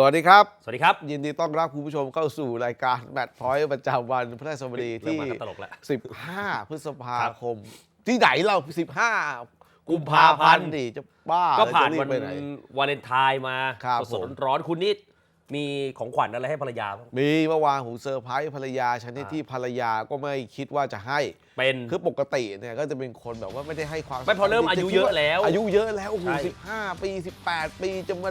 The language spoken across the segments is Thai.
สวัสดีครับ สวัสดีครับ ยินดีต้อนรับคุณผู้ชมเข้าสู่รายการแมตช์พอยต์ประจำวันพฤหัสบดีเริ่มที่มากันตลกแล้ว15 พฤษภาครับคม ที่ไหนเรา 15 กุมภาพันธ์ดิจะบ้าก็ผ่านจะรีบวันไปไหนวาเลนไทน์มาครับสดผม ๆร้อนๆคุณนี่มีของขวัญอะไรให้ภรรยาบ้าง มีเมื่อวานผมเซอร์ไพรส์ภรรยาชนิดอ่า ที่ภรรยาก็ไม่คิดว่าจะให้ เป็น คือปกติเนี่ยก็จะเป็นคนแบบว่าไม่ได้ให้ความไม่พอเริ่มอายุเยอะแล้วอายุเยอะแล้วโอ้โหใช่ สิบห้าปี18ปีจะมา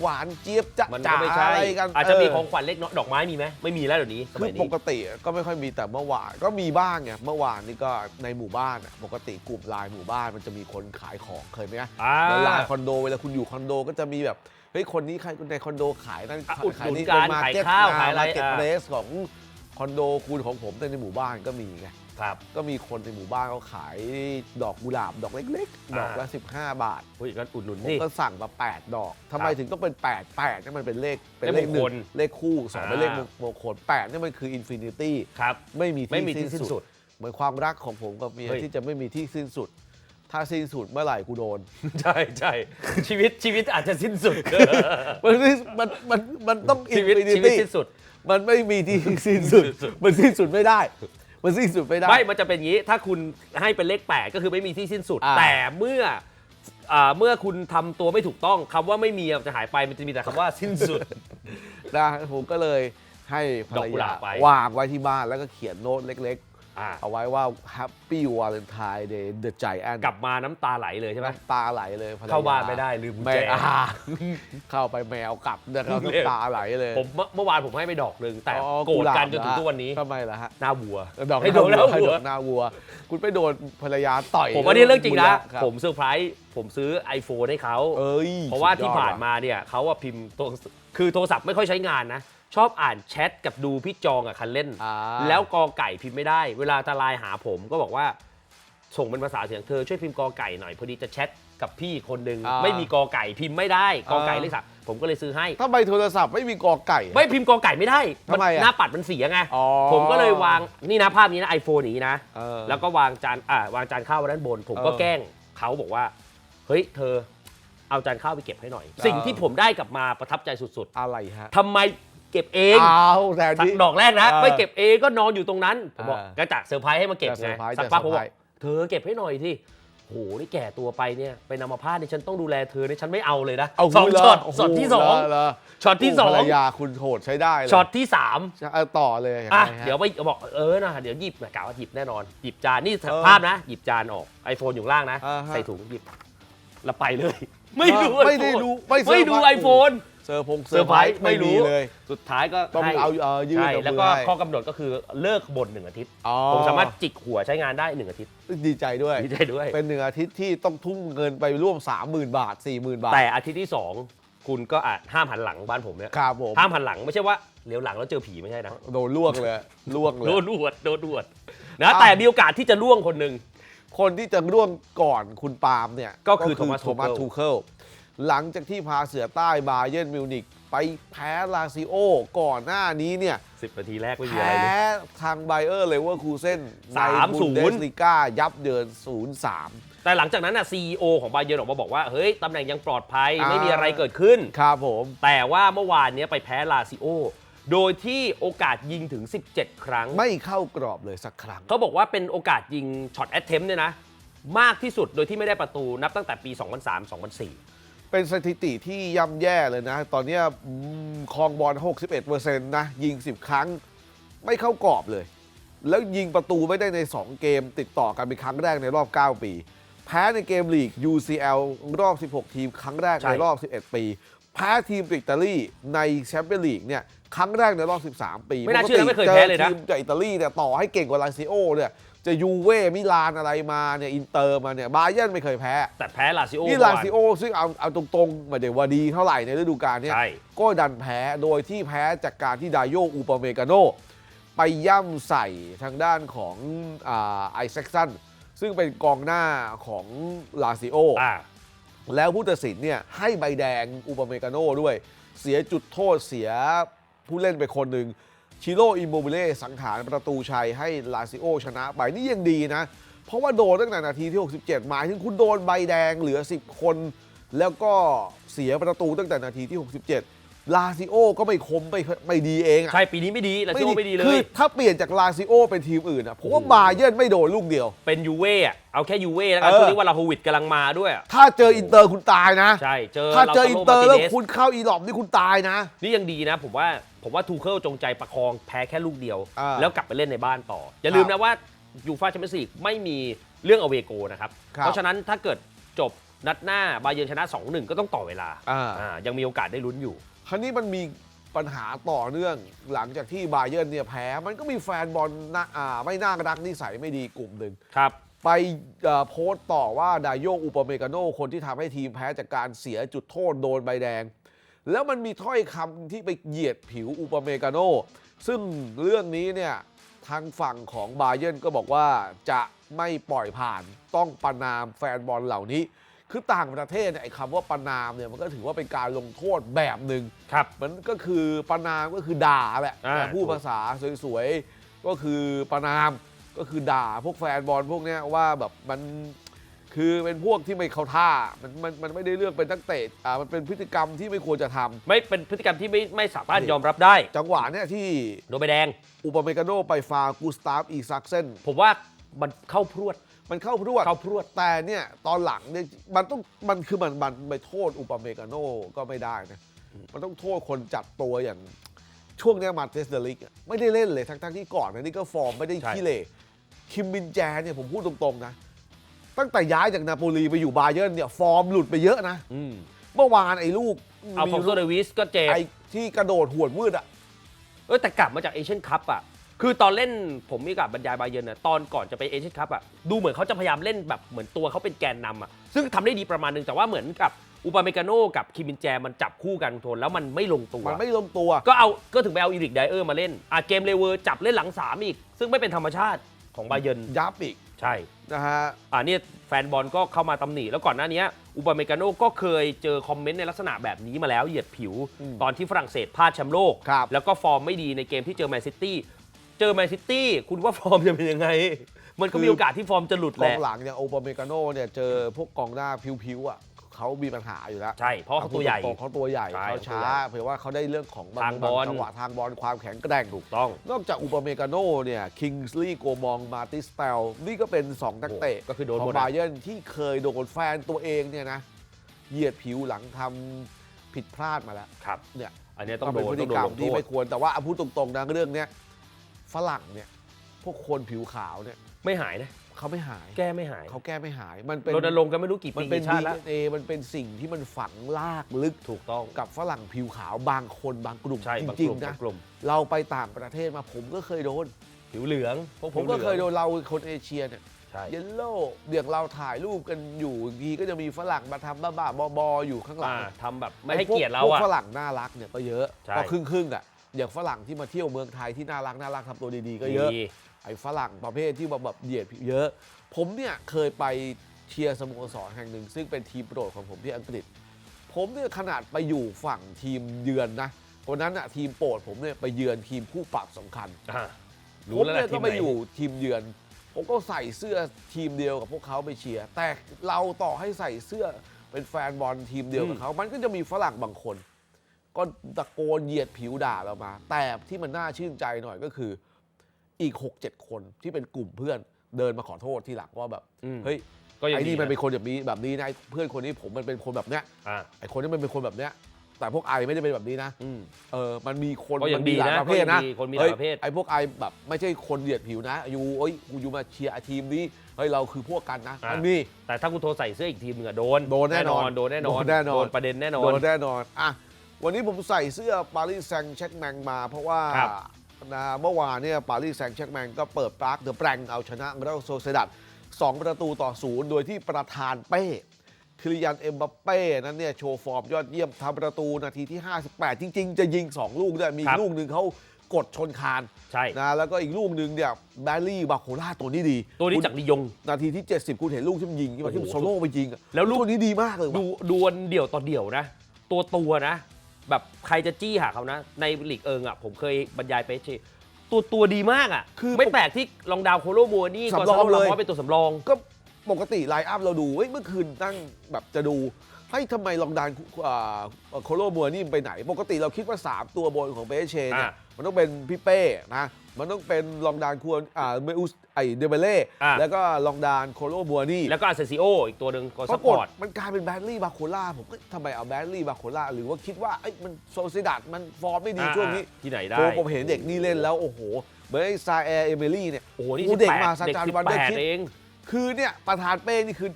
หวานเจี๊ยบจะมันจ๋าก็ไม่ใช่อะไรกันอาจจะมีเของขวัญเล็กน้อยดอกไม้มีไหมไม่มีแล้วเดี๋ยวนี้สคืมัอยปนี้กติก็ไม่ค่อยมีแต่เมื่อวานก็มีบ้างไงเมื่อวานนี่ก็ในหมู่บ้านอะปกติกลุ่มไลน์หมู่บ้านมันจะมีคนขายของเคยไหมอ่าแล้วไลน์คอนโดเวลาคุณอยู่คอนโดก็จะมีแบบเฮ้ยคนนี้ใครในคอนโดขายนั่นอะอุดหนุนนี่กันเป็นขาย market ข้าวนะขายอะไร market อะ place ของคอนโดคุณของผมแต่ในหมู่บ้านก็มีไง ครับ ก็มีคนในหมู่บ้านเขาขายดอกกุหลาบดอกเล็กๆ ดอกละ 15 บาทผู้หญิงก็อุดหนุนผมนี่ ก็สั่งมา 8 ดอกทำไมครับถึงต้องเป็น 8 8นี่มันเป็นเลขเป็นเลเลขขมหงนึ่คงลเลขคู่สองเป็นเลขอ่า มงคล8นี่มันคืออินฟินิตี้ครับ ไม่มีไม่มีที่ที่สิ้สิ้นนสุสุดดเหมือนความรักของผมกับเมียเฮ้ย ที่จะไม่มีที่สิ้นสุด ถ้าสิ้นสุดเมื่อไหร่กูโดน ใช่ใช่ชีวิตชีวิตอาจจะสิ้นสุด มันไม่มันมันมันต้องอิชีนวิตฟินิชีวิตตี้ สิ้นสุด มันไม่มีที่ สิ้นสุด มันสิ้นสุดไม่ได้ มันสิ้นสุดไม่ได้ ไม่มันจะเป็นอย่างนี้ ถ้าคุณให้เป็นเลขแปดก็คือไม่มีที่สิ้นสุด อ่า แต่เมื่ออ่าเมื่อคุณทำตัวไม่ถูกต้องคำว่าไม่มีอะจะหายไปมันจะมีแต่คำว่าสิ้นสุด นะผมก็เลยให้ภรดอกรกุหยาลาบไป วางไว้ที่บ้านแล้วก็เขียนโน้ตเล็ก อ่าๆเอาไว้ว่า Happy Valentine Day The Giant กลับมาน้ำตาไหลเลยใช่ไหม น้ำตาไหลเลยภรรยเข้าบ้านไม่ได้ลืมกุญแม่แจอ่า เข้าไปแมวกลับนะครับเรียกน้ำตาไหลเลยผมเมื่อเมื่อวานผมให้ไปดอกหนึ่งแต่อ๋อโกรธกันหจนถึงทุกวันนี้ทำไมล่ะฮะ หน้าวัวดอกให้โดนหแล้น้าววัวให้วัดว อกหน้าวัว คุณไปโดนภรรยาต่อยผมว่านี่เรื่องจริงนะคบผมเซอร์ไพรส์ผมซื้อ iPhone ให้เขา เอ้ยเพราะว่าสุดยอดที่ผ่านว่ะมาเนี่ยเขาอะพิมพ์ตัวคือโทรศัพท์ไม่ค่อยใช้งานนะ ชอบอ่านแชทกับดูพี่จองกับคันเล่น อ่า แล้วกอไก่พิมพ์ไม่ได้ เวลาจะไลน์หาผมก็บอกว่า ส่งเป็นภาษาเสียงเธอช่วยพิมพ์กอไก่หน่อยพอดีจะแชทกับพี่คนหนึ่งอ่าไม่มีกอไก่พิมพ์ไม่ได้กอไก่อ่าเลขสักผมก็เลยซื้อให้ ถ้าใบโทรศัพท์ไม่มีกอไก่ ไม่พิมพ์กอไก่ไม่ได้นทำไมอะหน้าปัดมันเสียไง อ๋อผมก็เลยวางนี่นะภาพนี้นะไอโฟนอย่างนี้นะ เออแล้วก็วางจานอ่าวางจานข้าวไว้ด้านบน ผมก็เออแกล้งเขาบอกว่า เฮ้ยเธอเอาจานข้าวไปเก็บให้หน่อยเออสิ่งที่ผมได้กลับมาประทับใจสุดอะไรฮะ ๆทำไม เก็บเองเอาแต่สักนี่ ดอกแรกนะเออไม่เก็บเองก็นอนอยู่ตรงนั้นผมบอกเออก็จะเซอร์ไพรส์ให้มาเก็บจะเซอไงร์ไพรส์สักจะพักเซผอมร์บไพอรกส์เธอเก็บให้หน่อยที่โหนี่แก่ตัวไปเนี่ยเป็นอัมพาตเนี่ยฉันต้องดูแลเธอเนี่ยฉันไม่เอาเลยนะเอาสองคุณเหรช็อตโโหช็อตที่สองเหรเหรช็อตที่สอภงรรยาคุณโหดใช้ได้เลยช็อตที่สาม เอาต่อเลยยังไงอะฮะเดี๋ยวไปบอกเออนะเดี๋ยวหยิบนะกะว่าหยิบแน่นอน หยิบจานนี่เออภาพนะ หยิบจานออก iPhone อยู่ข้างล่างนะ อ่าฮะใส่ถุงหยิบ แล้วไปเลย ไม่ดู ไม่ได้ iPhone ดูไม่เซอร์ไม่ดูไพรส์ iPhone เซอร์พงเซอร์ไพรส์ไม่รู้เลย สุดท้ายก็ต้องให้เอาเอ่อยืดใช่เอามือแล้วก็ให้ข้อกำหนดก็คือเลิกบ่นหนึ่งอาทิตย์ อ๋อผมสามารถจิกหัวใช้งานได้หนึ่งอาทิตย์ดีใจด้วย ดีใจด้วย เป็นหนึ่งอาทิตย์ที่ต้องทุ่มเงินไปร่วม 30,000 บาท 40,000 บาทแต่อาทิตย์ที่สองคุณก็อาจห้ามหันหลังบ้านผมเนี่ยครับผมห้ามหันหลังไม่ใช่ว่าเลี้ยวหลังแล้วเจอผีไม่ใช่นะโดนลวกเลยลวกเลยโดนดวดโดนดวดนะแต่มีโอกาสที่จะล่วงคนหนึ่ง คนที่จะร่วมก่อนคุณปาล์มเนี่ยก็คือโทมัส Thomas ทูเคิล หลังจากที่พาเสือใต้บาเยิร์นมิวนิกไปแพ้ลาซิโอ ก่อนหน้านี้เนี่ยสิบนาทีแรกไม่มีอะไรแพ้เลย ทางไบเออร์เลเวอร์คูเซนใน3-0 บุนเดสลิก้ายับเยิน 0-3 แต่หลังจากนั้นน่ะซีอของบาเยิร์นออกมาบอกว่า เฮ้ย ตำแหน่งยังปลอดภัยอ่า ไม่มีอะไรเกิดขึ้น ครับผม แต่ว่าเมื่อวานเนี้ยไปแพ้ลาซิโอ โดยที่โอกาสยิงถึง 17 ครั้ง ไม่เข้ากรอบเลยสักครั้ง เขาบอกว่าเป็นโอกาสยิงช็อตแอตเทมเนี่ยนะ มากที่สุดโดยที่ไม่ได้ประตูนับตั้งแต่ปี 2003-2004 เป็นสถิติที่ย่ำแย่เลยนะ ตอนเนี้ยอืมครองบอล 61%นะ ยิง 10 ครั้ง ไม่เข้ากรอบเลย แล้วยิงประตูไม่ได้ใน 2 เกม ติดต่อกันเป็นครั้งแรกในรอบ 9 ปี แพ้ในเกมลีก UCL รอบ 16 ทีม ครั้งแรกใช่ในรอบ 11 ปี แพ้ทีมจากอิตาลีในแชมเปี้ยนลีกเนี่ยครั้งแรกในรอบ 13 ปี ไม่น่าเชื่อนะไม่เคยแพ้เลยนะทีมจากอิตาลีเนี่ยต่อให้เก่งกว่าลาซิโอเนี่ย จะยูเว่มิลานอะไรมาเนี่ยอินเตอร์มาเนี่ยบาเยิร์นไม่เคยแพ้ แต่แพ้ลาซิโอนี่เมื่อลาวานซิโอซึ่งเอาเอาตรงๆไม่ได้ว่าดีเท่าไหร่ในฤดูกาลเนี้ยใช่ ก็ดันแพ้โดยที่แพ้จากการที่ดาโยอูปาเมกาโนไปย่ำใส่ทางด้านของอาไอแซคสันซึ่งเป็นกองหน้าของลาซิโอ อ่า แล้วผู้ตัดสินเนี่ยให้ใบแดงอูปาเมกาโนด้วย เสียจุดโทษเสียผู้เล่นไปคนหนึ่ง ชิโร่อิโมบิเล่สังหารประตูชัยให้ลาซิโอชนะไปนี่ยังดีนะ เพราะว่าโดนตั้งแต่นาทีที่ 67 หมายถึงคุณโดนใบแดงเหลือ 10 คน แล้วก็เสียประตูตั้งแต่นาทีที่ 67 ลาซิโอก็ไม่คมไม่ไม่ดีเองอะใช่ปีนี้ไม่ดีลาซิโอไม่ดีเลคืยอถ้าเปลี่ยนจากลาซิโอเป็นทีมอื่นอะผมว่าโอ้โหบาเยิร์นไม่โดนลูกเดียว เป็นยูเว่อะเอาแค่ยูเว่แล้วกันเออ ช่วงนี้วาลาโฮวิดกำลังมาด้วยอะถ้าเจออินเตอร์คุณตายนะ ใช่เจอถ้าเจอลอินโเตอร์แล้วมาติเนสคุณเข้าอีหลอมนี่คุณตายนะ นี่ยังดีนะ ผมว่าผมว่าทูเคิลจงใจประคองแพ้แค่ลูกเดียว อ่าแล้วกลับไปเล่นในบ้านต่อ อย่าลืมนะว่ายูฟ่าแชมเปี้ยนส์ลีกไม่มีเรื่องอเวโกนะครับ ครับเพราะฉะนั้นถ้าเกิดจบนัดหน้าบาเยิร์นชนะ 2-1 ก็ต้องต่อเวลาอ่า อ่ายังมีโอกาสได้ลุ้นอยู่ คราวนี้มันมีปัญหาต่อเนื่องหลังจากที่บาเยิร์นเนี่ยแพ้มันก็มีแฟนบอลนะอ่าไม่น่ารักนิสัยไม่ดีกลุ่มหนึ่ง ครับ ไปเอ่อโพสต์ต่อว่าดายโยอุปเมกาโนคนที่ทำให้ทีมแพ้จากการเสียจุดโทษโดนใบแดง แล้วมันมีถ้อยคำที่ไปเหยียดผิวอุปเมกาโน ซึ่งเรื่องนี้เนี่ยทางฝั่งของบาเยิร์นก็บอกว่าจะไม่ปล่อยผ่านต้องประนามแฟนบอลเหล่านี้ คือต่างประเทศเนี่ยไอ้คำว่าประนามเนี่ยมันก็ถือว่าเป็นการลงโทษแบบหนึ่งครับ มันก็คือประนามก็คือด่าแหละอ่า แต่พูดภาษาสวยๆก็คือประนามก็คือด่าพวกแฟนบอลพวกเนี้ยว่าแบบมันคือเป็นพวกที่ไม่เข้าท่ามันมันมันไม่ได้เลือกเป็นนักเตะอ่ามันเป็นพฤติกรรมที่ไม่ควรจะทำ ไม่เป็นพฤติกรรมที่ไม่ไม่สามารถนี่ยอมรับได้ จังหวะเนี่ยที่โดนใบแดง อุปเมกาโนไปฟาวกูสตาฟอีซักเซนผมว่ามันเข้าพรวด มันเข้าพรวดเข้าพรวด แต่เนี่ยตอนหลังเนี่ยมันต้องมันคือมันมันไปโทษอุปเมกาโนก็ไม่ได้นะ มันต้องโทษคนจัดตัวอย่างช่วงเนี้ยมาเตสเดลิกอะไม่ได้เล่นเลยทั้งทั้งๆที่ก่อนนะนี่ก็ฟอร์มไม่ได้ใช่ ขี้เหร่คิมมินแจเนี่ยผมพูดตรงๆนะ ตั้งแต่ย้ายจากนาโปลีไปอยู่บาเยิร์นเนี่ยฟอร์มหลุดไปเยอะนะ อืมเมื่อวานไอ้ลูกเอาฟองโซมีเดวิสก็เจ็บไอ้ที่กระโดดหวดวืดอะ เออแต่กลับมาจากเอเชียนคัพอะ คือตอนเล่นผมมีกับบรรยายบาเยิร์นน่ะตอนก่อนจะไปเอเชียนคัพอะดูเหมือนเขาจะพยายามเล่นแบบเหมือนตัวเขาเป็นแกนนำอะซึ่งทำได้ดีประมาณนึงแต่ว่าเหมือนกับอุปาเมกาโนกับคิมินแจมันจับคู่กันทนแล้วมันไม่ลงตัว มันไม่ลงตัว ก็เอาก็ถึงไปเอาอีริกไดเออร์มาเล่นอะเกมเลเวอร์จับเล่นหลังสามอีก ซึ่งไม่เป็นธรรมชาติของบาเยิร์นยับอีกใช่ นะฮะ อ่าเนี่ยแฟนบอลก็เข้ามาตำหนิแล้วก่อนหน้านี้อุปาเมกาโนก็เคยเจอคอมเมนต์ในลักษณะแบบนี้มาแล้วเหยียดผิว อืมตอนที่ฝรั่งเศสพลาดแชมป์โลก ครับ แล้วก็ฟอร์มไม่ดีในเกมที่เจอแมนซิตี้ เจอแมนซิตี้คุณว่าฟอร์มจะเป็นยังไง มันก็มีโอกาสที่ฟอร์มจะหลุดกแหอละงหลังอย่างโอปเมกาโนเนี่ยเจอพวกกองหน้าผิวๆอะเขามีปัญหาอยู่แล้วใช่เพราะเขาตัวใหญ่ เขาตัวใหญ่ใช่เขาช้าเขาตัวใหญ่เผื่อว่าเขาได้เรื่องของทางบอล จังหวะทางบอลความแข็งแกร่ง ถูกต้อง นอกจากอุปเมกาโนเนี่ยคิงส์ลีย์โกมองมาติสเตลนี่ก็เป็น 2 นักเตะก็คือโดนขอหมงดบาอะเยิร์นที่เคยโดนแฟนตัวเองเนี่ยนะเหยียดผิวหลังทำผิดพลาดมาแล้วครับ เนี่ยอันเนี้ยต้องก็โดเป็นนพฤต้ติองโดกรนรมลงโทที่ษ ไม่ควรแต่ว่าเอาพูดตรงๆนะเรื่องเนี้ย ฝรั่งเนี่ยพวกคนผิวขาวเนี่ยไม่หายนะ เขาไม่หายแก้ไม่หายเขาแก้ไม่หายมันเป็นรณรงค์กันไม่รู้กี่มันปีเป็น กี่ชาติแล้ว DNA มันเป็นสิ่งที่มันฝังลากลึกถูกต้อง กับฝรั่งผิวขาวบางคนบางกลุ่มใช่จบางกริงลุ่มๆบานะงกลุ่ม เราไปต่างประเทศมาผมก็เคยโดน ผิวเหลืองพวกผมก็ผิวหลืองเคยโดนเราคนเอเชียเนี่ย ใช่ เยลโล่เดี๋ยวเราถ่ายรูปกันอยู่บางทีก็จะมีฝรั่งมาทำบ้าๆบอๆอยู่ข้างหลัอ่างทำแบบไม่ให้อ้พวเกียรติเราพวอะฝรั่งน่ารักเนี่ยก็เยอะใช่ ก็ครึ่งครึ่งๆอะ อย่างฝรั่งที่มาเที่ยวเมืองไทยที่น่ารักน่ารักทำตัวดีๆก็เยอะมีไอ้ฝรั่งประเภทที่แบบแบบเหยียดผิวเยอะ ผมเนี่ยเคยไปเชียร์สโมสรแห่งหนึ่ง ซึ่งเป็นทีมโปรดของผมที่อังกฤษ ผมเนี่ยขนาดไปอยู่ฝั่งทีมเยือนนะวันนั้นอะทีมโปรดผมเนี่ยไปเยือนทีมคู่ปรับสำคัญ อ่าผรู้มแล้วเนี่ยนะทีก็มไปไหนอยู่ทีมเยือน ผมก็ใส่เสื้อทีมเดียวกับพวกเขาไปเชียร์ แต่เราต่อให้ใส่เสื้อเป็นแฟนบอลทีมเดียวกับเขา มันก็จะมีฝรั่งบางคน ก็ตะโกนเหยียดผิวด่าเรามา แต่ที่มันน่าชื่นใจหน่อยก็คือ อีก 6-7 คนที่เป็นกลุ่มเพื่อนเดินมาขอโทษทีหลังว่าแบบอืมเฮ้ยก็ยังไอ้นี่ดีมันเป็นนะคนแบบนี้แบบนี้นะไอ้เพื่อนคนนี้ผมมันเป็นคนแบบเนี้ยอ่าไอ้คนนี้มันเป็นคนแบบเนี้ยแต่พวกไอไม่ได้เป็นแบบนี้นะ อืม เออ มันมีคนก็ยังมัมีหลายดีนะประเภทนะก็ยังดีคนมีหลายประเภท ไอ้พวกไอแบบไม่ใช่คนเหยียดผิวนะ อยู่เอ้ยกูอยู่มาเชียร์ทีมนี้ เฮ้ยเราคือพวกกันนะ อะ มันมี แต่ถ้าคุณโทรใส่เสื้ออีกทีมหนึงอะโดนโดนแน่นอนโดนแน่นอนโดนแน่นอนโดนประเด็นแน่นอน โดนแน่นอน อะ วันนี้ผมใส่เสื้อปารีสแซงต์แชกแมงมา เพราะว่าครับ นะเมื่อวานเนี่ยปารีสแซงต์แชกแมงก็เปิดปาร์คเดอะแปรงเอาชนะเรอัลโซเซดัต2ประตูต่อศูนย์โดยที่ประธานเป้คิริยันเอ็มบัปเป้นั้นเนี่ยโชว์ฟอร์มยอดเยี่ยมทำประตูนาทีที่ 58 จริง ๆ จะยิง 2 ลูกด้วยมีครับลูกหนึ่งเขากดชนคานใช่ นะแล้วก็อีกลูกหนึ่งเนี่ยแบลลี่บาโคล่าตัวนี้ดีตัวนี้จากลียง นาทีที่ 70 คุณเห็นลูกที่มันยิงที่มันที่มันโอ้โซโหโล่ไปยิงอะแล้วลูก ตัวนี้ดีมากเลยว่ะ ดูดวลเดี่ยวต่อเดี่ยวนะ ตัวตัวนะ แบบใครจะจี้หาเขานะ ในลีกเอิงอะผมเคยบรรยายไปเชตัวตัวดีมากอะคือไม่แปลกที่ลองดาวโคโลมัวนี่สำรองเลยก็เป็นตัวสำรอง ก็ปกติไลน์อัพเราดูเฮ้ยเมื่อคืนนั่งแบบจะดูให้ทำไมลองดานอ่าโคโลมัวนี่มันไปไหน ปกติเราคิดว่า 3 ตัวบนของเปเชเนี่ยอะ มันต้องเป็นพี่เป้นะ มันต้องเป็นลองดานควรอ่าเมอุสไอเดเบเล่อะ แล้วก็ลองดานโคโลมัวนี่แล้วก็อาเซซิโออีกตัวหนึ่งก็ปซัราพกพฏอร์ต มันกลายเป็นแบดลี่บาโคล่าผมก็ทำไมเอาแบดลี่บาโคล่าหรือว่าคิดว่าเอ้ยมันโซซิดัดมันฟอร์มไม่ดีช่วงนี้ที่ไหนได้ โอ้ผมเห็นเด็กนี่เล่นแล้ว โอ้โหเหมือนไอ้ซาแอร์เอเมลี่เนี่ย โอ้โห นี่โอ้สิบเด็กแปดมาสเด็กจารสิย์บวันแปเดอร์ดคิด เอง คือเนี่ยประธานเป้นี่คือ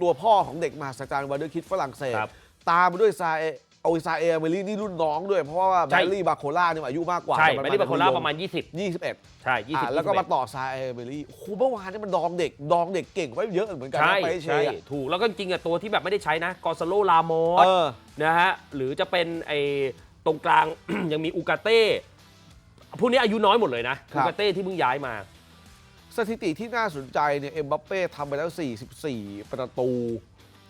ตัวพ่อของเด็กมหัศจรรย์วันเดอร์คิดฝรั่งเศส ครับตามมาด้วยซาเอ โอซาเอเมลี่นี่รุ่นน้องด้วยเพราะว่าแบใช่ดลี่บาโคล่าเนี่ยอายุมากกว่าใช่ต่นแมรี่บาโคล่าประมาณ 20 21ใช่20 อะแล้วก็มาต่อซาเอเมลี่โอ้โหเมื่อวานนี่มันดองเด็กดองเด็กเก่งไว้เยอะเหมือนกันใช่นะไปเชใช่ยอะถูกแล้วก็จริงๆอะตัวที่แบบไม่ได้ใช้นะกอซาโลลามอสเออ นะฮะหรือจะเป็นไอ้ตรงกลาง ยังมีอูกาเต้พวกนี้อายุน้อยหมดเลยนะครัอูบ กาเต้ที่เพิ่งย้ายมา สถิติที่น่าสนใจเนี่ยเอ็มบัปเป้ทำไปแล้ว 44 ประตู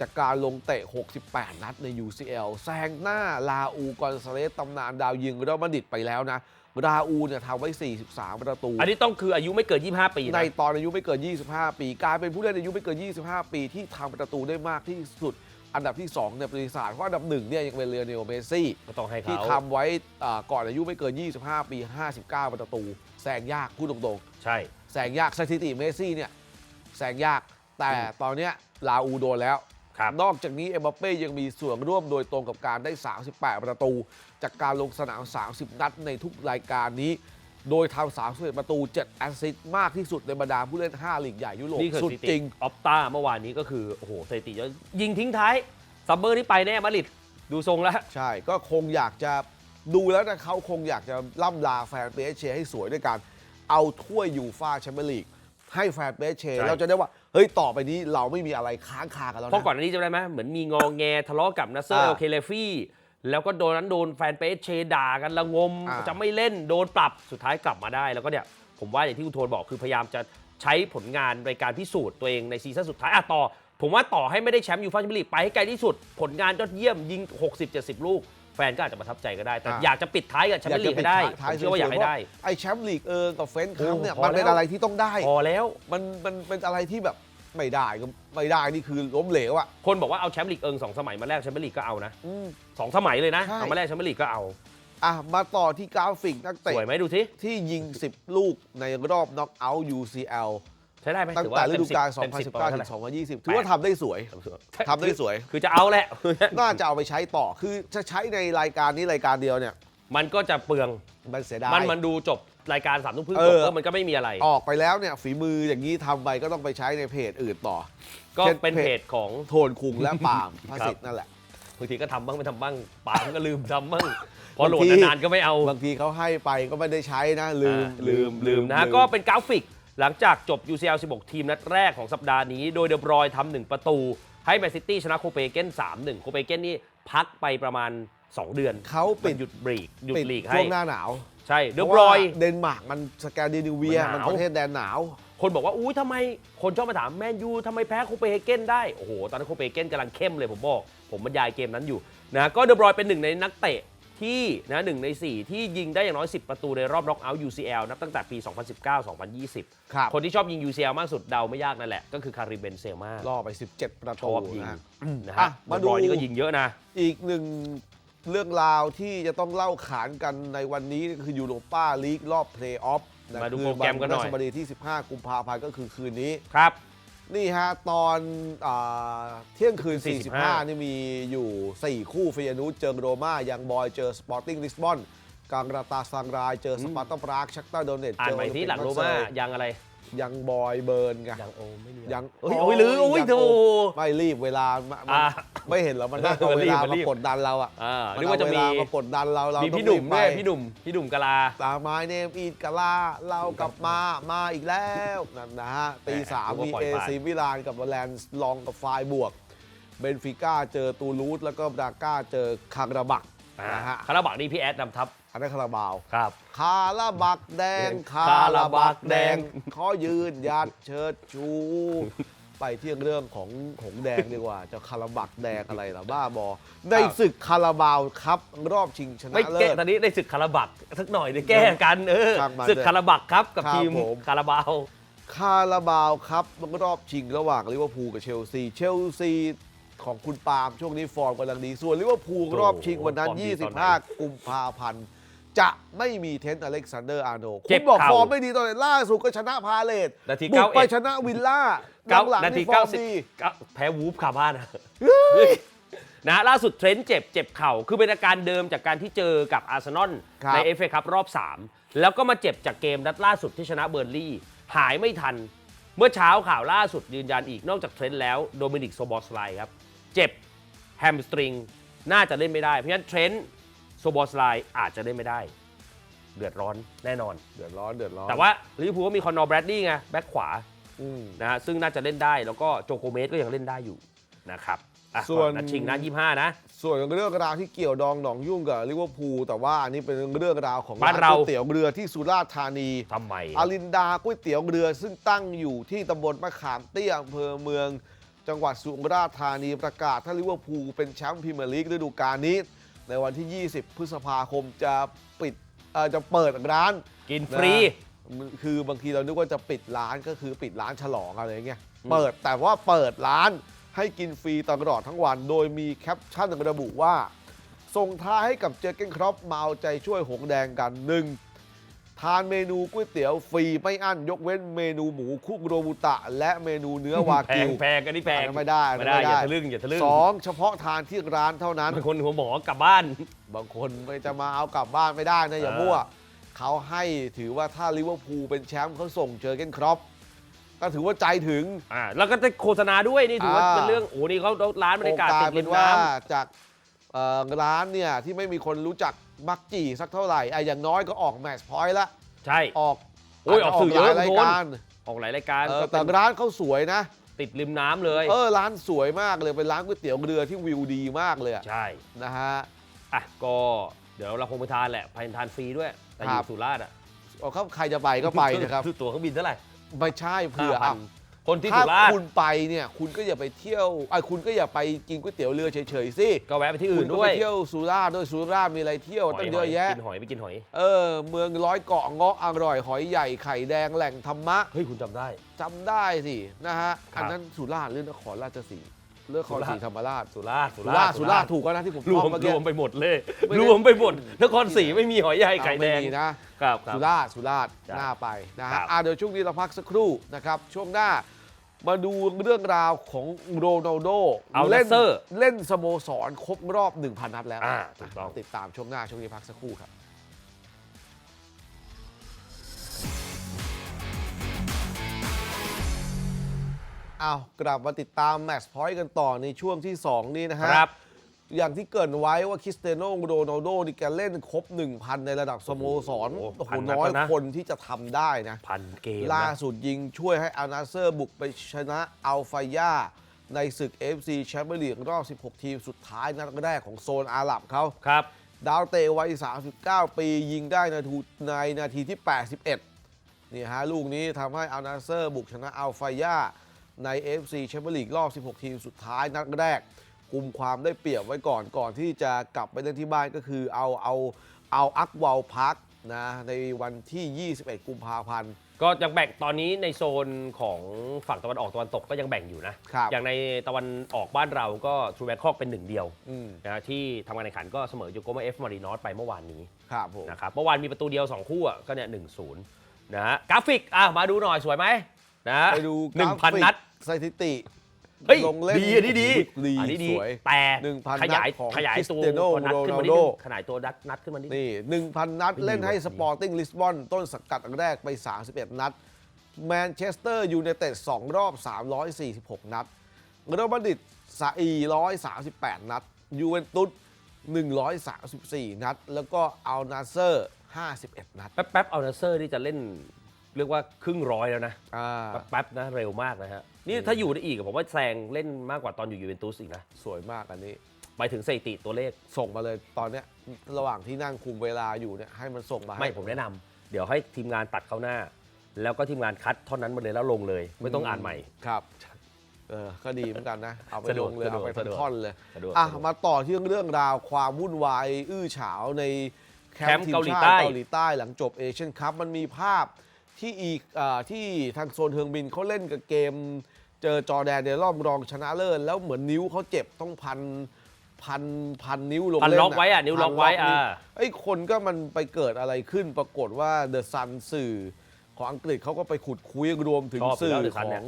จากการลงเตะ 68 นัดใน UCL แซงหน้าลาอูกอนซาเลสตำนานดาวยิงเรอัลมาดริดไปแล้วนะราอูเนี่ยทำไว้ 43 ประตู อันนี้ต้องคืออายุไม่เกิน 25 ปีในนะตอนอายุไม่เกิน 25 ปีกลายเป็นผู้เล่นอายุไม่เกิน 25 ปีที่ทำประตูได้มากที่สุด อันดับที่ 2 ในประวัติศาสตร์เพราะอันดับหนึ่งเนี่ยยังเป็นเรอัลเนลเมซี่ก็ต้องให้ที่เขาทำไว้อ่าก่อนอายุไม่เกิน 25 ปี 59 ประตู แซงยากพูดตรงใช่ๆแซงยากสถิติเมซี่เนี่ยแซงยากแต่ตอนเนี้ยลาอูโดนแล้ว ครับ นอกจากนี้เอ็มบัปเป้ยังมีส่วนร่วมโดยตรงกับการได้ 38 ประตู จากการลงสนาม 30 นัดในทุกรายการนี้ โดยทำ31ประตู 7 แอสซิสต์มากที่สุดในบรรดาผู้เล่น 5 ลีกใหญ่ยุโรปนี่คือสุดสถิติจริง ออฟตาเมื่อวานนี้ก็คือ โอ้โหสถิติเยอะยิงทิ้งท้ายซัมเบอร์นี่ไปแน่มาดริดดูทรงแล้ว ใช่ก็คงอยากจะดูแล้วนะเขาคงอยากจะล่ำลาแฟนเปเชให้สวยด้วยการเอาถ้วยยูฟาแชมเปี้ยนลีก ให้แฟนเปเช ใช่ เราจะได้ว่า เฮ้ยต่อไปนี้เราไม่มีอะไรค้างคากันแล้วเพราะนะ ก่อนหน้านี้จำได้ไหมเหมือนมีงอแงทะเลาะกับนัสเซอร์อ่าโอเคเลฟี่ แล้วก็โดนนั้นโดนแฟนเปเชด่ากันละงม อ่า จะไม่เล่นโดนปรับสุดท้ายกลับมาได้ แล้วก็เนี่ยผมว่าอย่างที่คุณโทนบอกคือพยายามจะใช้ผลงานในการพิสูจน์ตัวเองในซีซั่นสุดท้ายอะต่อ ผมว่าต่อให้ไม่ได้แชมป์ยูฟ่าแชมเปี้ยนลีกไปให้ไกลที่สุด ผลงานยอดเยี่ยมยิง 60-70 ลูก แฟนก็อาจจะประทับใจก็ได้ แต่อ่าอยากจะปิดท้ายกับแชมเปี้ยนลีกให้ได้ผท้ายมเชื่อว่าอยากให้ได้เพระไอ้แชมป์ลีกเอิงกับเฟรนช์คัพเนี่ยโอ้พอมันเป็นแล้ว อะไรที่ต้องได้ พอแล้ว มันมันเป็นอะไรที่แบบไม่ได้ก็ไม่ได้นี่คือล้มเหลวอะคนบอกว่าเอาแชมป์ลีกเอิงสองสมัยมาแรกแชมเปี้ยนลีกก็เอานะอืม สองสมัยเลยนะใช่ เอามาแรกแชมเปี้ยนลีกก็เอาอะมาต่อที่กราฟิกนักสเตะวยไหมดูสิที่ยิง 10 ลูกในรอบน็อกเอาท์ UCL ใช้ได้ไหมตั้งถือแต่ว่าฤดูกาลเต็มสิบเต็มสิบ2019ถึง2020 ถือว่าทำได้สวยทำได้สวย คือจะเอาแหละ น่าจะเอาไปใช้ต่อ คือจะใช้ในรายการนี้รายการเดียวเนี่ย มันก็จะเปลือง มันเสียดาย มันมันดูจบรายการสามทุ่มครึ่งเอจอบแล้วมันก็ไม่มีอะไร ออกไปแล้วเนี่ยฝีมืออย่างนี้ทำไปก็ต้องไปใช้ในเพจอื่นต่อ ก็เช่นเป็นเพจของโทนคุงและปาล์มพระสิทธิ์นั่นแหละ บางทีก็ทำบ้างไม่ทำบ้างปามก็ลืมทำบ้างพอโหลดบางที นานๆก็ไม่เอาบางทีเขาให้ไปก็ไม่ได้ใช้นะ ลืมอ่าลืมลืมนะฮะก็เป็นกราฟิก หลังจากจบ UCL 16 ทีมนัดแรกของสัปดาห์นี้ โดยเดบรอยทำหนึ่งประตู ให้แมนซิตี้ชนะโคเปนเกน 3-1 โคเปนเกนนี่พักไปประมาณ 2 เดือนเขาปิด มันหยุดบรีกหยุดปิดลีกให้ช่วงหน้าหนาวใช่เดเพบราะรว่าอยเดนมาร์กมันสแกนดิเนเวีย มันหมันนาวประเทศแดนหนาว คนบอกว่า อุ้ยทำไม คนชอบมาถามแมนยูทำไมแพ้โคเปนเฮเกนได้ โอ้โห ตอนนั้นโคเปนเฮเกนกำลังเข้มเลยผมบอก ผมบรรยายเกมนั้นอยู่นะ ก็เดบรอยเป็นหนึ่งในนักเตะ ที่นะหนึ่งใน 4 ที่ยิงได้อย่างน้อย 10 ประตูในรอบน็อกเอาท์ UCL นับตั้งแต่ปี 2019-2020 ครับ คนที่ชอบยิง UCL มากสุดเดาไม่ยากนั่นแหละ ก็คือคาริเบนเซม่าล่อไป 17 ประชตูอบยิงนะนะอะฮะมามาดู ดูนี่ก็ยิงเยอะนะ อีกหนึ่งเรื่องราวที่จะต้องเล่าขานกันในวันนี้คือยูโรป้าลีกรอบเพลย์ออฟมาดูโปรแกรมกันหน่อยวัพฤหัสบดีที่ 15 กุมภาพันธ์ก็คือคืนนี้ ครับ นี่ฮะ ตอนอาเที่ยงคืน 45 45 นี่มีอยู่ 4 คู่เฟียนูสเจอโรม่ายังบอยเจอสปอร์ติ้งลิสบอนกังราตาซังรายเจอสปาร์ตาปรากชักตาโดเนตอ่านเจอใหม่ที่หลังโรม่ายังอะไร ยังบอยเบิร์นไงยังโอไม่มียังโอ้ยโอ้ยลืมโอ้ยยังโถไม่รีบเวลามันอ่าไม่เห็นเหรอมันน่าเอามันเวรีบลามันมารีบกดดันเราอะอ่ามันึกว่าจะเอเวมีลามากดดันเราเรามีต้พี่องหนุ่มรีบด้วยไปพี่หนุ่มพี่หนุ่มกะลา ตามไม้เนมอีกกาลาเรากลับมามาอีกแล้วนั่นนะฮะตีสามผมก็มีปล่อยเอผ่าน ซีมิลานกับแลนส์ลองกับไฟบวก เบนฟิก้าเจอตูลูสแล้วก็บราก้าเจอคาราบักนะฮะ คาราบักนี่พี่แอดนำทัพ อันนั้นคาราบาว ครับ คาราบักแดง คาคาราราบับักกแดแดงงขอยืนยัดเชิดชู ไปเที่ยงเรื่องของหงแดงดีกว่า จะคาราบักแดงอะไรล่ะบ้าบอ ในศึกคาราบาวครับ รอบชิงชนะไม่เลิแก้ศ ตอนนี้ได้ศึกคาราบักสักหน่อยได้แก้กันเออช่างมันศึกคาราบักครับกับครับทีมผม คาราบาว คาราบาวครับรอบชิงระหว่างลิเวอร์พูลกับเชลซี เชลซีของคุณปาล์มช่วงนี้ฟอร์มกำลังดี ส่วนลิเวอร์พูลรอบชิงวันนั้น ฟอร์มดีตอนไหน 25 กุมภาพันธ์ จะไม่มีเทนต์อเล็กซานเดอร์อาร์โนเจ็คุบณบอกเข่าฟอร์มไม่ดีตอนไหนล่าสุดก็ชนะพาเลตนาทีบุกไป91 ชนะวิลล่าเก้าหลังๆนาทีนี่ฟอร์ม90ดีเก้าแพ้วูฟคาบ้านนะนะล่าสุดเทรนต์เจ็บเจ็บเข่า คือเป็นอาการเดิมจากการที่เจอกับอาร์เซนอลครับ ในเอฟเอคัพรอบ 3 แล้วก็มาเจ็บจากเกมนัดล่าสุดที่ชนะเบอร์นลี่ หายไม่ทัน เมื่อเช้าข่าวล่าสุดยืนยันอีกนอกจากเทรนต์แล้วโดมินิกโซบอสไลครับ เจ็บแฮมสตริง น่าจะเล่นไม่ได้ เพราะฉะนั้นเทรนต์ โซบอสไลอาจจะเล่นไม่ได้ เดือดร้อนแน่นอน เดือดร้อนเดือดร้อนแต่ว่าลิเวอร์พูลก็มีคอนนอร์แบรดดี้ไงแบ็คขวาอืม นะฮะซึ่งน่าจะเล่นได้แล้วก็โจโกเมสก็ยังเล่นได้อยู่นะครับอะส่วน นัดชิงนะยี่ห้านะ ส่วนเรื่องราวที่เกี่ยวดองหนองยุ่งกับลิเวอร์พูลแต่ว่าอันนี้เป็นเรื่องราวของบ้านเรา ก๋วยเตี๋ยวเรือที่สุราษฎร์ธานี ทำไม อารินดาก๋วยเตี๋ยวเรือซึ่งตั้งอยู่ที่ตำบลมะขามเตี้ยอำเภอเมือง จังหวัดสุราษฎร์ธานีประกาศถ้าลิเวอร์พูลเป็นแชมป์พรีเมียร์ลีกฤดูกาลนี้ ในวันที่ 20 พฤษภาคมจะปิดเอ่อจะเปิดร้าน กินฟรี นะคือบางทีเรานึกว่าจะปิดร้านก็คือปิดร้านฉลองอะไรเงี้ย อืม เปิดแต่ว่าเปิดร้านให้กินฟรีตลอดทั้งวัน โดยมีแคปชั่นระบุว่า ส่งท้ายให้กับเจอร์เก้นครอปมาเอาใจช่วยหงแดงกันหนึ่ง ทานเมนูก๋วยเตี๋ยวฟรีไม่อั้น ยกเว้นเมนูหมูคุกโรบุตะ และเมนูเนื้อวาแพกิงวแพงกันนี่แพงอันนั้นไม่ได้อันไม่นั้นได้ไม่อย่าได้ทะลึ่งอย่าทะลึ่งสองเฉพาะทานที่ร้านเท่านั้น บางคนหัวหมอกลับบ้าน บางคนไม่จะมาเอากลับบ้านไม่ได้นะอย่าเออ มั่วเขาให้ถือว่าถ้าลิเวอร์พูลเป็นแชมป์เขาส่งเจอเก้นครอปก็ถือว่าใจถึง อ่าแล้วก็จะโฆษณาด้วยนี่ถือว่าอ่า เป็นเรื่องโอ้โหนี่เขาร้านบรรยากาศโอกติลาดยเป็รินมว่าน้ จากเอ่อร้านเนี่ยที่ไม่มีคนรู้จัก มักจีสักเท่าไหร่อะอย่างน้อยก็ออกแมตช์พอยต์ละำใช่ออกโอ้ยออกสื่อเยอะหลายรายโดนการออกหลายรายการเออก็แต่เป็นร้านเขาสวยนะ ติดริมน้ำเลยเออร้านสวยมากเลยเป็นร้านก๋วยเตี๋ยวเรือที่วิวดีมากเลยอะใช่นะฮะอะก็เดี๋ยวเราคงไปทานแหละไปทานฟรีด้วยแต่อครัยู่บสุราษฎร์อะเอาเขาใครจะไปก็ไปนะครับคือตั๋วเครื่องบินเท่าไหร่ไม่ใช่เผื่อห้าพัอะน คนที่ถ้าสุราษฎคุร์ณไปเนี่ยคุณก็อย่าไปเที่ยวไอ้ยคุณก็อย่าไปกินก๋วยเตี๋ยวเรือเฉยๆสิก็แวะไปที่คุอื่ณนก็ด้ไปวยเที่ยวสุราษฎร์ด้วยสุราษฎร์มีอะไรเที่ยวตั้งเยอะแยะ กินหอยไปกินหอยเออ เมืองร้อยเกาะเงาะอร่อยหอยใหญ่ไข่แดงแหล่งธรรมะเฮ้ยคุณจำได้ จำได้สินะฮะครับ อันนั้นสุราษฎร์หรือนครราชสีห์เลือกครศรีธรรมราชสุราษฎร์สุราษฎร์สุราษฎร์ถูกแล้วนะที่ผมรวท่อมงเมื่อรกี้ วมไปหมดเลยไม่ได้ รวมไปหมดนครศรีไม่มีหอยใหญ่ไข่แดงม่มีนะครับครับ สุราษฎร์สุราษฎร์ครับหน้าไปนะครัฮะบ อะเดี๋ยวช่วงนี้เราพักสักครู่นะครับ ช่วงหน้า มาดูเรื่องราวของโรนัลโดเอาเล่นเซอร์เล่นสโมสรครบรอบ 1,000 นัดแล้วอ่าถูกต้อง ติดตามช่วงหน้า ช่วงนี้พักสักครู่ครับ เอากลับมาติดตามแมตช์พอยต์กันต่อในช่วงที่ 2 นี้นะฮะ ครับ อย่างที่เกรินไว้ว่าคริสเตียโนโรนัลโดนี่แกเล่นครบ 1,000 ในระดับสโมสรโอ้โหโอ้โหพันนัดน้อยแล้วนะ คนที่จะทำได้นะ พันเกมล่านะสุดยิงช่วยให้อานาเซอร์บุกไปชนะอัลฟายาในศึก FC แชมเปี้ยนลีกรอบ 16 ทีมสุดท้ายนัดแรกของโซนอาหรับเขา ครับ ดาวเตะวัย 39 ปียิงได้ในทูในนาทีที่ 81 นี่ฮะ ลูกนี้ทำให้อัลนาเซอร์บุกชนะอัลฟายาใน FC แชมเปี้ยนลีกรอบ 16 ทีมสุดท้ายนัดแรก กุมความได้เปรียบไว้ก่อนก่อนที่จะกลับไปเล่นที่บ้านก็คือเอาเอาเอาอักวาลพักนะในวันที่ 21 กุมภาพันธ์ ก็ยังแบ่งตอนนี้ในโซนของฝั่งตะวันออกตะวันตกก็ยังแบ่งอยู่นะ ครับอย่างในตะวันออกบ้านเราก็ทรูแบงคอกเป็นหนึ่งเดียวอืม นะที่ทำการแข่งขันก็เสมอโยโกมาเอฟมารีนอสไปเมื่อวานนี้ครับผม นะครับเมื่อวานมีประตูเดียว 2 คู่อะก็เนี่ยหนึ่งศูนย์นะฮะกราฟิกอะมาดูหน่อยสวยไหมนะไปดูหนึ่งพันกราฟิกนัด สถิติ เฮ้ยลงเล่นดีอันนี้ดีดีอันนี้ดีสวยแต่1,000ขยายนัดของขยายตัว Cristiano ตัวนัดขึ้นมานิดนึง Ronaldo ขยายตัวนัดนัดขึ้นมานิดนึง นี่ 1,000 นัดไม่มีเล่นให้ว่ะสปอร์ติ้งลิสบอนต้นสังกัดแรกไป 31 นัดแมนเชสเตอร์ยูไนเต็ด2รอบ 346 นัดเรอัลมาดริด438 นัดยูเวนตุส134 นัด แล้วก็อัลนาเซอร์ 51 นัดแป๊บๆเอานาเซอร์นี่จะเล่น เรียกว่าครึ่งร้อยแล้วนะ อ่า แป๊บๆนะเร็วมากนะฮะ นี่ถ้าอยู่ได้อีกผมว่าแซงเล่นมากกว่าตอนอยู่ยูเวนตุสอีกนะสวยมากอันนี้ไปถึงสถิติตัวเลข ส่งมาเลยตอนเนี้ยระหว่างที่นั่งคุมเวลาอยู่เนี่ยให้มันส่งมาให้ ไม่ผมแนะนำเดี๋ยวให้ทีมงานตัดเข้าหน้า แล้วก็ทีมงานคัดเท่านั้นมาเลยแล้วลงเลย ไม่ต้องอ่านใหม่ ครับ เออ ก็ดีเหมือนกันนะ เอาไปสะดลวกงเลย สะดวเอากไปสะดวกท่อนๆเลย สะดวกอะ สะดวกมาต่อที่เรื่องราวความวุ่นวาย อื้อฉาวในแคแคมมป์ป์ทีมเกาหลีชาใต้ติเกาหลีใต้หลังจบเอเชียนคัพมันมีภาพที่อีกอาที่ทางโซนเฮืองบินเขาเล่นกับเกม เจอจอร์แดนในรอบรองชนะเลิศแล้วเหมือนนิ้วเขาเจ็บต้องพันพันพันนิ้วลงพันเล่นล็อกไว้อะนิ้วล็อกไว้พันอ่า ไอ้ยคนก็มันไปเกิดอะไรขึ้นปรากฏว่าเดอะซันสื่อของอังกฤษเขาก็ไปขุดคุยรวมถึงชอบอยู่สื่แล้วอ The ข Sun อเนี่ยง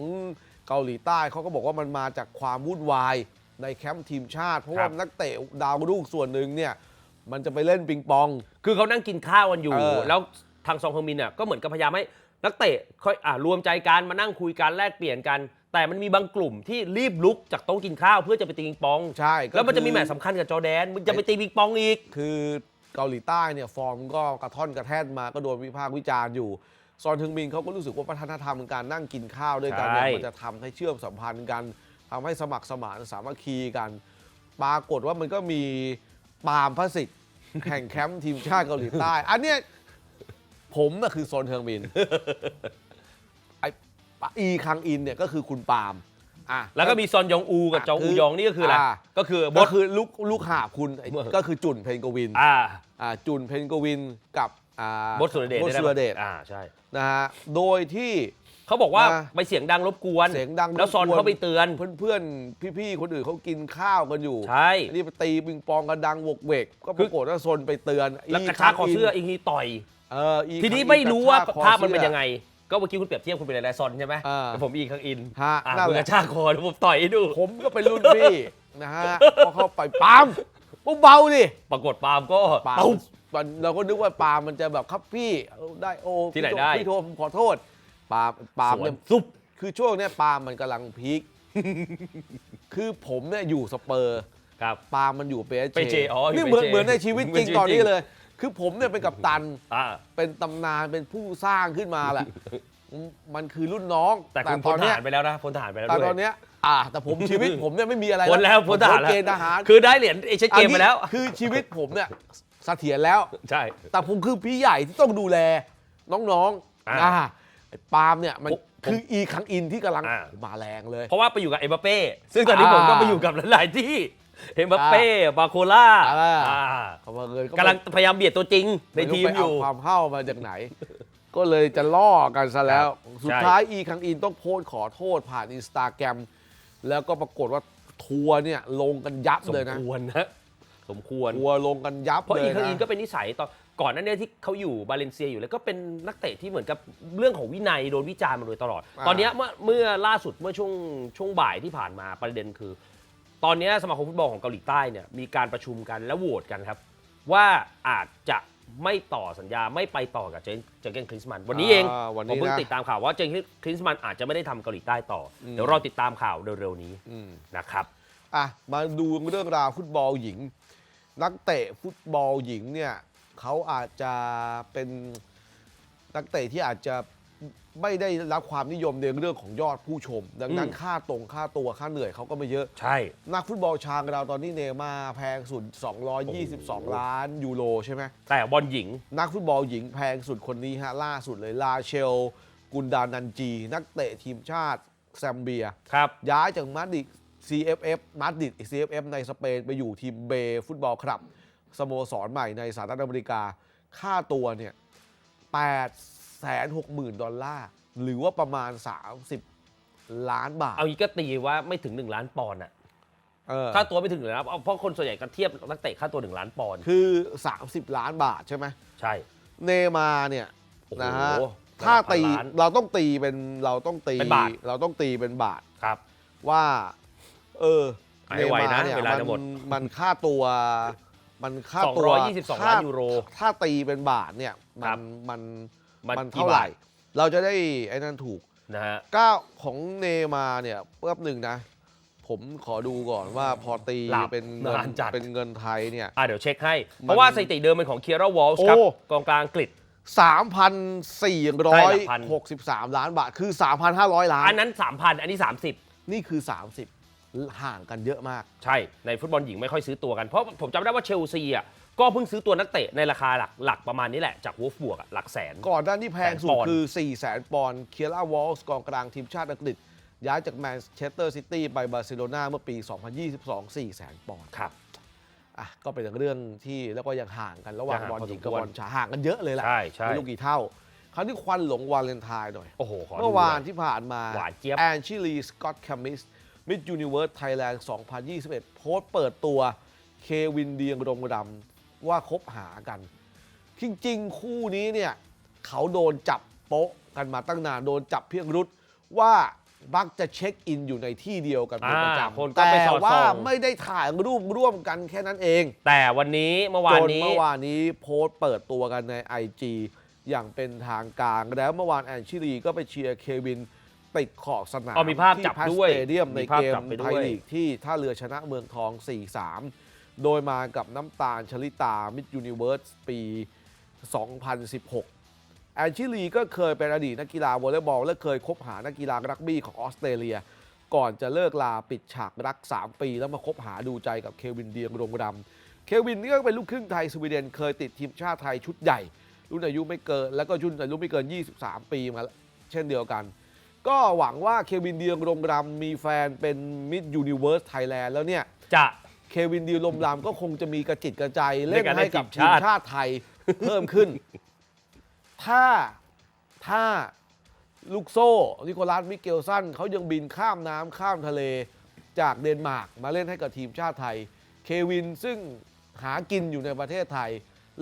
เกาหลีใต้เขาก็บอกว่ามันมาจากความวุ่นวายในแคมป์ทีมชาติ เพราะครัว่าบ นักเตะดาวรุ่งส่วนหนึ่งเนี่ยมันจะไปเล่นปิงปอง คือเขานั่งกินข้าวกันอยู่ เออ แล้วทางซองเฮอร์มินเนี่ยก็เหมือนกับพยายามให้นักเตะค่อยอ่ารวมใจกันมานั่งคุยกันแลกเปลี่ยนกัน แต่มันมีบางกลุ่มที่รีบลุกจากโต๊ะกินข้าวเพื่อจะไปตีปิงปองใช่ก็แล้วมันจะมีคือแมตช์สำคัญกับจอร์แดนมันจะไปตีปิงปองอีก คือเกาหลีใต้เนี่ยฟอร์มก็กระท่อนกระแท่นมาก็โดนวิพากษ์วิจารณ์อยู่ ซอนทึงมินเขาก็รู้สึกว่าวัฒนธรรมการนั่งกินข้าวด้วยกันเนี่ยใช่ มันจะทำให้เชื่อมสัมพันธ์กันทำให้สมัครสมานสามัคคีกัน ปรากฏว่ามันก็มีปาล์มพระสิทธิ์ แข่งแคมป์ทีมชาติเกาหลีใต้ อันเนี้ยผมน่ะคือโซนเทิงมินไอ้ปะอีคังอินเนี่ยก็คือคุณปาล์มอะ แล้วก็มีซอนยองอูกับอะจองอูคือยองนี่ก็คืออะไรอ่า ก็คือบก็ด คือลูกลูกหาบคุณไอ้เมื่อ ก็คือจุนเพนกวินอ่าอ่าจุนเพนกวินกับอ่าบดสุรเดชบดได้สุไหมรเดชอ่าใช่นะฮะโดยที่ เขาบอกว่านะไปเสียงดังรบกวนเสียงดังแล้วซอนรบกวน เขาไปเตือนเพื่อนๆ พี่ๆ คนอื่นเขากินข้าวกันอยู่ใช่อันนี่ไปตีปิงปองกันดังวกเวก ก็ปรากฏว่าซนไปเตือนแล้วกระชากคอเสื้ออีกทีต่อย เอออีทีนี้ครั้งไม่รู้ว่าระชกคอภาพมันเป็นสื้อยังไง ก็เมื่อกี้คุณเปรียบเทียบคุณเป็นอะไรซอนใช่ไหมอ่า แต่ผมอีกข้างอินฮะอ่านั่นคุณแหกละระชากคอแล้วผมต่อยให้ดู ผมก็เป็นรุ่นพี่นะฮะพอเข้าไปปาล์มเบาๆดิปรากฏปาล์มก็ปาล์ตุ๊มบมันเราก็นึกว่าปาล์มมันจะแบบครับพี่เอาได้โอ้ที่ไหนพี่โทได้ พี่โทผมขอโทษปาล์มปาล์มสวเนี่นยซุปคือช่วงเนี้ยปาล์มมันกำลังพีค คือผมเนี่ยอยู่สเปอร์ ครับ ปาล์มมันอยู่เปเจ PSG อ๋ออยู่นี่เหมือน PSG เหมือนในชีวิตจริงเหมือนชีวิตตอนนี้จริงเลย คือผมเนี่ยเป็นกัปตัน อ่า เป็นตำนานเป็นผู้สร้างขึ้นมาแหละ มันคือรุ่นน้องแต่คุณตพ้อนนทเนี้ยหารไปแล้วนะพ้นทหารไปแล้วแต่ด้วยตอนเนี้ยอ่า แต่ผมชีวิตผมเนี่ยไม่มีอะไรพ้นแล้วพ้นทหารผมแล้วเกณฑ์ทหารคือได้เหรียญเอเชียนเกมไปแล้ว อันนี้คือชีวิตผมเนี่ยเสถียรแล้ว ใช่ แต่ผมคือพี่ใหญ่ที่ต้องดูแลน้องอ่าๆอ่าไอ้ปาล์มเนี่ยมันผมคืออีคังอินที่กำลังอ่า มาแรงเลย เพราะว่าไปอยู่กับเอ็มบัปเป้ซึ่งตอนนี้อ่าผมก็ไปอยู่กับหลายๆที่ เอ็มบัปเป้บาโคล่าอ่า อ่าเขามาเลยกำลังพยายามเบียดตัวจริงในทีมไรู้ไปอยู่เาความเฮ้ามาจากไหน ก็เลยจะล่อกันซะแล้วสุดใช่ท้ายอีคังอินต้องโพสต์ขอโทษผ่านอินสตาแกรมแล้วก็ปรากฏว่าทัวร์เนี่ยลงกันยับสมเลยนะควรนะสมควร ทัวร์ลงกันยับเพราะเลอียคังนะอินก็เป็นนิสัยตอนก่อนหนั้นเนี่ยที่เขาอยู่บาเลนเซียอยู่แล้วก็เป็นนักเตะที่เหมือนกับเรื่องของวินัยโดนวิจารณ์มาโดยตลอด อ่า ตอนเนี้ยเมื่อเมื่อล่าสุดเมื่อช่วงช่วงบ่ายที่ผ่านมาประเด็นคือ ตอนเนี้ยสมาคมฟุตบอลของเกาหลีใต้เนี่ยมีการประชุมกันและโหวตกันครับ ว่าอาจจะไม่ต่อสัญญาไม่ไปต่อกับเจนเจอร์เกนคริสมัน วันนี้เองาวันผมนี้เพิ่งนะ ติดตามข่าวว่าเจนคริสมันอาจจะไม่ได้ทำเกาหลีใต้ต่ออมเดี๋ยวรอติดตามข่าวเร็วๆนี้อืม นะครับ อะมาดูเรื่องราวฟุตบอลหญิง นักเตะฟุตบอลหญิงเนี่ยเขาอาจจะเป็นนักเตะที่อาจจะ ไม่ได้รับความนิยมในเรื่องของยอดผู้ชม ดังนั้นอืมค่าตรงค่าตัวค่าเหนื่อยเขาก็ไม่เยอะ ใช่ นักฟุตบอลชางเราตอนนี้เนย์มาร์แพงสุด 222 ล้านยูโรใช่ไหมแต่บอลหญิง นักฟุตบอลหญิงแพงสุดคนนี้ฮะล่าสุดเลยลาเชล กุนดานันจี นักเตะทีมชาติแซมเบีย ครับ ย้ายจากมาดริด CFF มาดริด CFF ในสเปนไปอยู่ทีมเบฟุตบอลคลับสโมสรใหม่ในสหรัฐอเมริกา ค่าตัวเนี่ย8 6 0 0 0 0 ดอลลาร์ หรือว่าประมาณ 30 ล้านบาทเอางี้ก็ตีว่าไม่ถึง 1 ล้านปอนด์อะเออค่าตัวไม่ถึงหนึ่งล้านเอาเพราะคนส่วนใหญ่ก็เทียบนักเตะค่าตัว 1 ล้านปอนด์คือ 30 ล้านบาทใช่ไหมใช่เนย์มาร์เนี่ยโอ้โหนะฮะระดับถ้าตีพันล้านเราต้องตีเป็นเราต้องตีเป็นบาท เราต้องตีเป็นบาท ครับ ว่า เออให้ไวนะเยเวลาจะหมดนมันค่าตัว มันค่าตัว222ค่ล้านยูโรถ้าตีเป็นบาทเนี่ยครัมันบมัน มันมันกี่เท่าไหร่บาทเราจะได้ไอ้นั่นถูกนะฮะก้าวของเนย์มาร์เนี่ยแป๊บหนึ่งนะ ผมขอดูก่อนว่าพอตีหลับเป็นเงินนานจัด เป็นเงินไทยเนี่ย อะเดี๋ยวเช็คให้มันเพราะว่าสถิติเดิมเป็นของเคียร่าวอลส์ครับโอ้ กองกลางอังกฤษใช่หลักพัน 3,463 ล้านบาท คือ 3,500 ล้าน อันนั้น 3,000 อันนี้ 30 นี่คือ 30 ห่างกันเยอะมาก ใช่ ในฟุตบอลหญิงไม่ค่อยซื้อตัวกัน เพราะผมจำได้ว่าเชลซีอะ ก็เพิ่งซื้อตัวนักเตะในราคาหลักหลักประมาณนี้แหละ จากวูฟบวกอะหลักแสน ก่อนหน้านี้แพงสุดแสนปอนด์คือ 4 0 0 0 0 0ปอนด์เคียร่าวอลส์กองกลางทีมชาติอังกฤษ ย้ายจากแมนเชสเตอร์ซิตี้ไปบาร์เซโลนาเมื่อปี 2022 4 0 0 0 0ปอนด์ครับอะก็เป็นเรื่องที่แล้วก็ยังห่างกันระหว่างยังบห่างอลหญิงพอสมกับควรบอลชายห่างกันเยอะเลยแหละใช่ใช่ไม่รู้กี่เท่า คราวนี้ควันหลงวาเลนไทน์หน่อยโอ้โหขอดูเมื่อวานหยที่ผ่านมาหวานเจี๊ยบแอนชิลีสกอตแคมิสมิดยูนิเวิร์สไทยแลนด์2021 โพสต์เปิดตัวเควินเดียงรงดำ ว่าคบหากัน จริงๆ คู่นี้เนี่ยเขาโดนจับโป๊ะกันมาตั้งนานโดนจับเพียงรุดว่าบักจะเช็คอินอยู่ในที่เดียวกันเป็นประอ่าจำคนก็แต่ไปสอดส่อง ว่าไม่ได้ถ่ายรูปร่วมกันแค่นั้นเอง แต่วันนี้เมื่อวาจนนนี้ เมื่อวานนี้โพสต์เปิดตัวกันใน IG อย่างเป็นทางการ แล้วเมื่อวานแอนชิลีก็ไปเชียร์เควินติดขอบสนามอ๋อมีภาพจับที่ด้วยสเตเดียมในมีภาพเกมจับไปด้วยไทยลีกที่ท่าเรือชนะเมืองทอง 4-3 โดยมากับน้ำตาลชลิตามิดยูนิเวิร์สปี 2016 แอนชิลีก็เคยเป็นอดีตนักกีฬาวอลเลย์บอลและเคยคบหานักกีฬารักบี้ของออสเตรเลีย ก่อนจะเลิกลาปิดฉากรัก 3 ปี แล้วมาคบหาดูใจกับเควินเดียงรงดำเควินนี่ก็เป็นลูกครึ่งไทยสวีเดนเคยติดทีมชาติไทยชุดใหญ่ รุ่นอายุไม่เกิน แล้วก็รุ่นอายุไม่เกิน 23 ปีมาเช่นเดียวกันก็หวังว่าเควินเดียงรงดำมีแฟนเป็นมิดยูนิเวิร์สไทยแลนด์แล้วเนี่ย จะ เควินเดียงรงดำก็คงจะมีกระจิตกระใจเล่นในการให้กับให้ทีทีมมชาติชาติไทยเพิ่มขึ้น ถ้าถ้าลูกโซ่ นิโคลัสมิเกลสันเขายังบินข้ามน้ำข้ามทะเลจากเดนมาร์กมาเล่นให้กับทีมชาติไทย เควินซึ่งหากินอยู่ในประเทศไทย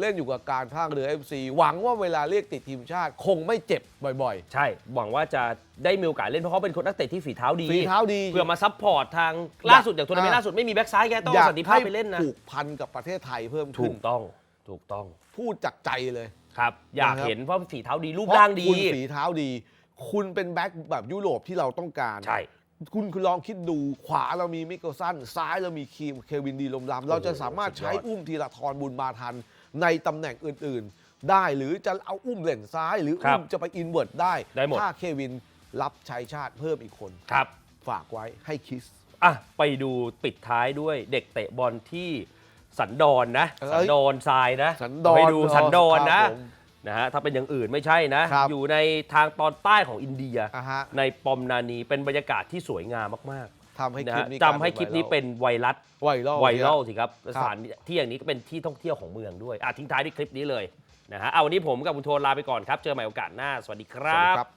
เล่นอยู่กับการภาคเรือ FC หวังว่าเวลาเรียกติดทีมชาติ คงไม่เจ็บบ่อย ใช่ หวังว่าจะได้มีโอกาสเล่นเพราะเขาเป็นคนนักเตะที่ฝีเท้าดีๆฝีเท้าดีเพื่อมาซัพพอร์ตทางล่าสุดอย่างทัวร์นาเมนต์อ่าล่าสุดไม่มีแบ็กซ้ายแกต้องอยากสันติภาพไปเล่นนะ ผูกพันกับประเทศไทยเพิ่มถูขึ้นกต้องถูกต้องพูดจากใจเลย ครับ อยากนะครับ เห็นเพราะฝีเท้าดีรูปร่างดี เพะคุณฝีเท้าดี คุณเป็นแบ็คแบบยุโรปที่เราต้องการ ใช่ คุณคุณลองคิดดูขวาเรามีมิเกลสันซ้ายเรามีคีมเควินดีลมลำเราจะสามารถใช้สุดยอดอุ้มธีรทรบุญมาทัน ในตำแหน่งอื่นๆ ได้หรือจะเอาอุ้มเหล่นซ้าย หรืออุ้มจะไปอินเวิร์ดได้ได้หมด ถ้าเควินรับใช้ชาติเพิ่มอีกคน ครับฝากไว้ให้คิส อะไปดูปิดท้ายด้วยเด็กเตะบอลที่สันดอนนะ เอ้ยสันดอนทรายนะสันดอนไปดูสันดอนคนะรับผมนะฮะถ้าเป็นอย่างอื่นไม่ใช่นะ ครับ อยู่ในทางตอนใต้ของอินเดีย อะฮะ ในปอมนานีเป็นบรรยากาศที่สวยงามมาก ทำให้ๆนะคลิปฮะนี้จำให้คลิปนี้เป็นไวรัสไวรัล ไวรัลสิครับครับสถานที่อย่างนี้ก็เป็นที่ท่องเที่ยวของเมืองด้วยอะทิ้งท้ายด้วยคลิปนี้เลยนะฮะเอาวันนี้ผมกับคุณโทนลาไปก่อนครับ เจอใหม่โอกาสหน้า สวัสดีคสวัสรัดีบครับ